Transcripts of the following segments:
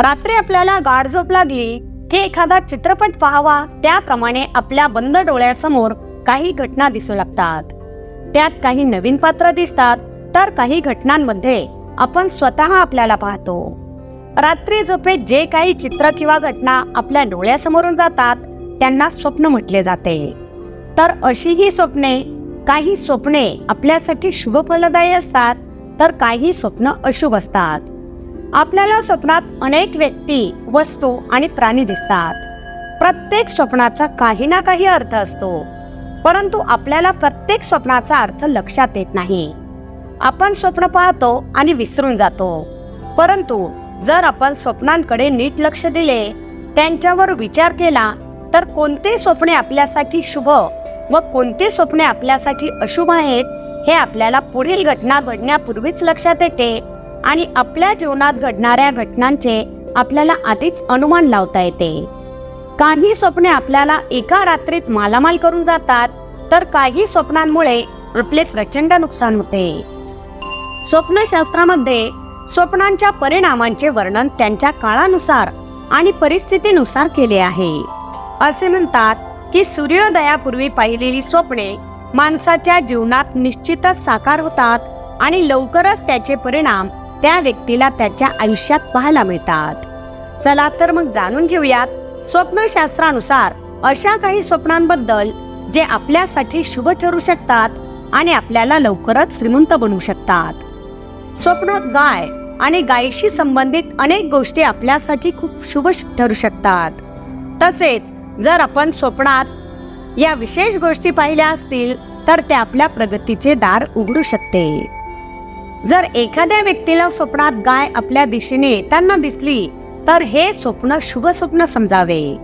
रात्री आपल्याला गाढ झोप लागली की एखादा चित्रपट पाहावा त्याप्रमाणे आपल्या बंद डोळ्यासमोर काही घटना दिसू लागतात. त्यात काही नवीन पात्र दिसतात तर काही घटनांमध्ये आपण स्वतः आपल्याला पाहतो. रात्री झोपेत जे काही चित्र किंवा घटना आपल्या डोळ्यासमोरून जातात त्यांना स्वप्न म्हटले जाते. तर अशी ही स्वप्ने काही स्वप्ने आपल्यासाठी शुभ फलदायी असतात तर काही स्वप्न अशुभ असतात. आपल्याला स्वप्नात अनेक व्यक्ती वस्तू आणि प्राणी दिसतात. प्रत्येक स्वप्नाचा काही ना काही अर्थ असतो. परंतु आपल्याला प्रत्येक स्वप्नाचा अर्थ लक्षात येत नाही. आपण स्वप्न पाहतो आणि विसरून जातो. परंतु जर आपण स्वप्नांकडे नीट लक्ष दिले त्यांच्यावर विचार केला तर कोणते स्वप्ने आपल्यासाठी शुभ व कोणते स्वप्ने आपल्यासाठी अशुभ आहेत हे आपल्याला पुढील घटना घडण्यापूर्वीच लक्षात येते. आणि आपल्या जीवनात घडणाऱ्या घटनांचे आपल्याला आधीच अनुमान लावता येते. काही स्वप्ने आपल्याला एका रात्रीत मालामाल करून जातात तर काही स्वप्नांमुळे आपले प्रचंड नुकसान होते. स्वप्नशास्त्रामध्ये स्वप्नांच्या परिणामांचे वर्णन त्यांच्या काळानुसार आणि परिस्थितीनुसार केले आहे. असे म्हणतात की सूर्योदयापूर्वी पाहिलेली स्वप्ने माणसाच्या जीवनात निश्चितच साकार होतात आणि लवकरच त्याचे परिणाम त्या व्यक्तीला त्याच्या आयुष्यात पाहायला मिळतात. चला तर मग जाणून घेऊयात स्वप्नशास्त्रानुसार अशा काही स्वप्नांबद्दल जे आपल्यासाठी शुभ ठरू शकतात आणि आपल्याला लवकरच श्रीमंत बनवू शकतात. स्वप्नात गाय आणि गायीशी संबंधित अनेक गोष्टी आपल्यासाठी खूप शुभ ठरू शकतात. तसेच जर आपण स्वप्नात या विशेष गोष्टी पाहिल्या असतील तर ते आपल्या प्रगतीचे दार उघडू शकते. जर एखाद्या व्यक्तीला स्वप्नात गाय आपल्या दिशेने येताना दिसली तर हे स्वप्न शुभ स्वप्न समजावे.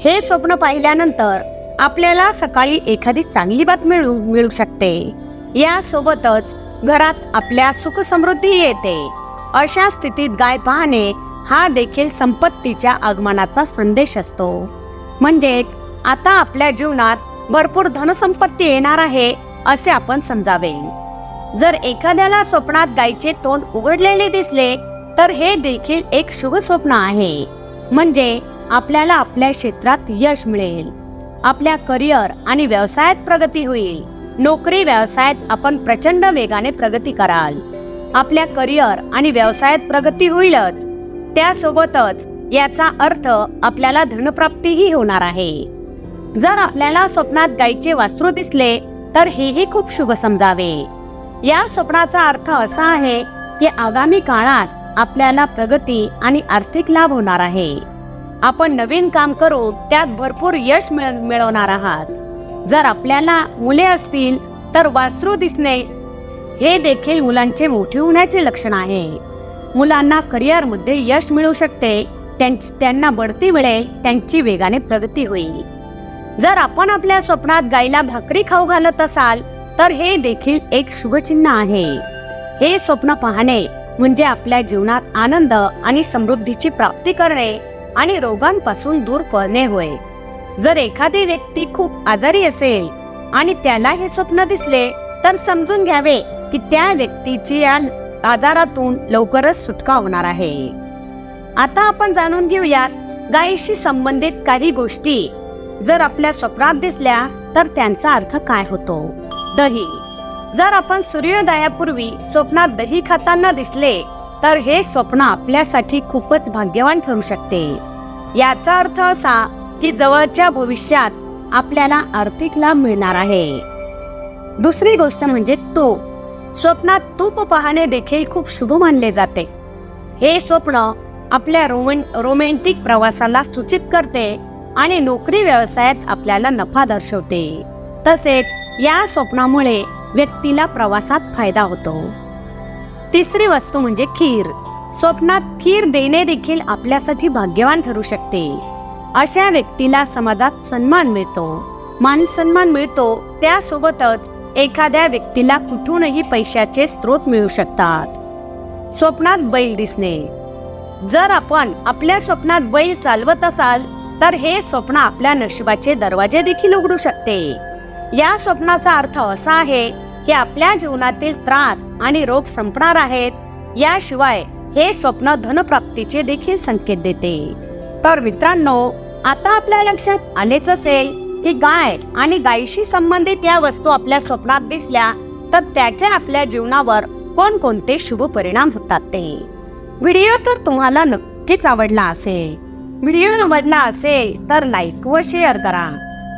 हे स्वप्न पाहिल्यानंतर आपल्याला सकाळी एखादी चांगली बातमी मिळू मिळू शकते. यासोबतच घरात आपल्या सुखसमृद्धी येते. अशा स्थितीत गाय पाहणे हा देखील संपत्तीच्या आगमनाचा संदेश असतो. म्हणजेच आता आपल्या जीवनात भरपूर धनसंपत्ती येणार आहे असे आपण समजावे. जर एखाद्याला स्वप्नात गायीचे तोंड उघडलेले दिसले तर हे देखील एक शुभ स्वप्न आहे. म्हणजे आपल्याला आपल्या क्षेत्रात यश मिळेल. आपल्या करिअर आणि व्यवसायात प्रगती होईल. नोकरी व्यवसायात आपण प्रचंड वेगाने प्रगती कराल. आपल्या करिअर आणि व्यवसायात प्रगती होईलच. त्यासोबतच याचा अर्थ आपल्याला धनप्राप्तीही होणार आहे. जर आपल्याला स्वप्नात गायीचे वासरू दिसले तर हेही खूप शुभ समजावे. या स्वप्नाचा अर्थ असा आहे की आगामी काळात आपल्याला प्रगती आणि आर्थिक लाभ होणार आहे. आपण नवीन काम करू त्यात भरपूर यश मिळ मिळवणार आहात. जर आपल्याला मुले असतील तर वासरू दिसणे हे देखील मुलांचे मोठे होण्याचे लक्षण आहे. मुलांना करिअरमध्ये यश मिळू शकते त्यांना बढती मिळेल त्यांची वेगाने प्रगती होईल. जर आपण आपल्या स्वप्नात गायीला भाकरी खाऊ घालत असाल तर हे देखील एक शुभचिन्ह आहे. हे स्वप्न पाहणे म्हणजे आपल्या जीवनात आनंद आणि समृद्धीची प्राप्ती करणे आणि रोगांपासून दूर पळणे होय. जर एखादी व्यक्ती खूप आजारी असेल आणि त्याला हे स्वप्न दिसले तर समजून घ्यावे की त्या व्यक्तीची या आजारातून लवकरच सुटका होणार आहे. आता आपण जाणून घेऊयात गायीशी संबंधित काही गोष्टी. जर आपल्या स्वप्नात दिसल्या तर त्यांचा अर्थ काय होतो? दही. जर आपण सूर्योदयापूर्वी स्वप्नात दही खाताना दिसले तर हे स्वप्न आपल्यासाठी खूपच भाग्यवान ठरू शकते. याचा अर्थ असा की जवळच्या भविष्यात आपल्याला आर्थिक लाभ मिळणार आहे. दुसरी गोष्ट म्हणजे तूप. स्वप्नात तूप पाहणे देखील खूप शुभ मानले जाते. हे स्वप्न आपल्या रोमन रोमॅन्टिक प्रवासाला सूचित करते आणि नोकरी व्यवसायात आपल्याला नफा दर्शवते. तसेच या स्वप्नामुळे व्यक्तीला प्रवासात फायदा होतो. तिसरी वस्तू म्हणजे खीर. स्वप्नात खीर देणे देखील आपल्यासाठी भाग्यवान ठरू शकते. अशा व्यक्तीला समाजात सन्मान मिळतो. मान सन्मान मिळतो त्यासोबतच एखाद्या व्यक्तीला कुठूनही पैशाचे स्रोत मिळू शकतात. स्वप्नात बैल दिसणे. जर आपण आपल्या स्वप्नात बैल चालवत असाल तर हे स्वप्न आपल्या नशिबाचे दरवाजे देखील उघडू शकते. या स्वप्नाचा अर्थ असा आहे की आपल्या जीवनातील त्रास आणि रोग संपणार आहेत. याशिवाय हे स्वप्न धनप्राप्तीचे देखील संकेत देते. तर मित्रांनो आता आपल्या लक्षात आलेच असेल की गाय आणि गायीशी संबंधित या वस्तू आपल्या स्वप्नात दिसल्या तर त्याचे आपल्या जीवनावर कोणकोणते शुभ परिणाम होतात ते. व्हिडिओ तर तुम्हाला नक्कीच आवडला असेल. व्हिडिओ आवडला असेल तर लाईक व शेअर करा.